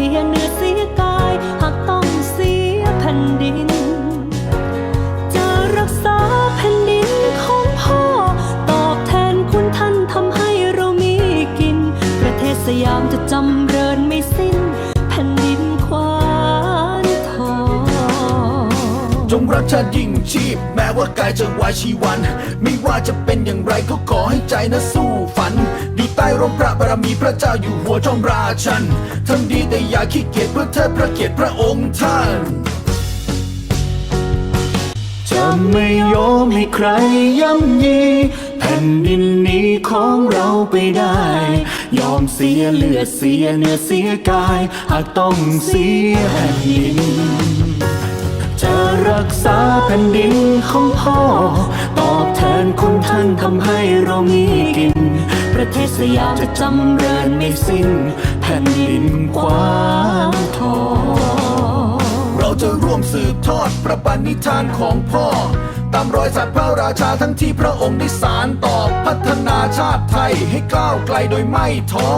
สียเนื้อเสียกายหากต้องเสียแผ่นดิน จะรักษาแผ่นดินของพ่อ ตอบแทนคุณท่านทำให้เรามีกิน ประเทศสยามจะจำเริญไม่สิ้น แผ่นดินควานทองจงรักชาติยิ่งชีพ แม้ว่ากายจะวายชีวัน ไม่ว่าจะเป็นอย่างไรก็ขอให้ใจนะสู้ฝัน ร่มพระบารมีพระเจ้าอยู่หัวจอมราชันทำดีแต่อย่าขี้เกียจเพื่อเทิดพระเกียรติพระองค์ท่าน จะไม่ยอมให้ใครย่ำยี แผ่นดินนี้ของเราไปได้ ยอมเสียเลือดเสียเนื้อเสียกาย หากต้องเสียแผ่นดิน จะรักษาแผ่นดินของพ่อ แทนคุณท่านทำให้เรามีกิน ประเทศสยามจะจำเริญไม่สิ้น แผ่นดินกว้างทองเราจะร่วมสืบทอดพระปณิธานของพ่อ ตามรอยสัตว์พระราชาทั้งที่พระองค์ได้สารต่อพัฒนาชาติไทยให้ก้าวไกลโดยไม่ท้อ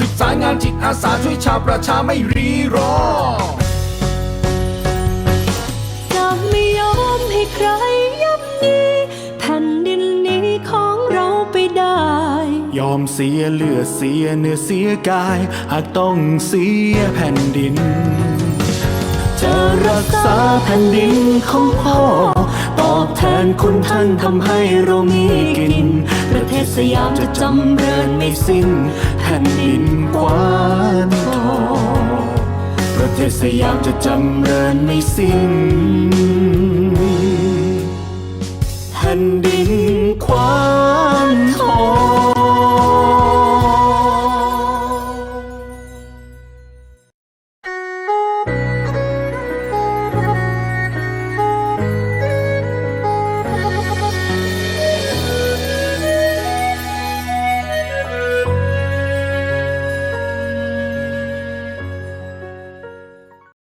ศึกษางานจิตอาสาช่วยชาวประชาไม่รีรอ เสียเลือดเสียเนื้อเสียกาย หากต้องเสียแผ่นดิน จะรักษาแผ่นดินของพ่อ ตอบแทนคุณท่านทำให้เรามีกิน ประเทศสยามจะจำเริญไม่สิ้น แผ่นดินกว้างทองประเทศสยามจะจำเริญไม่สิ้น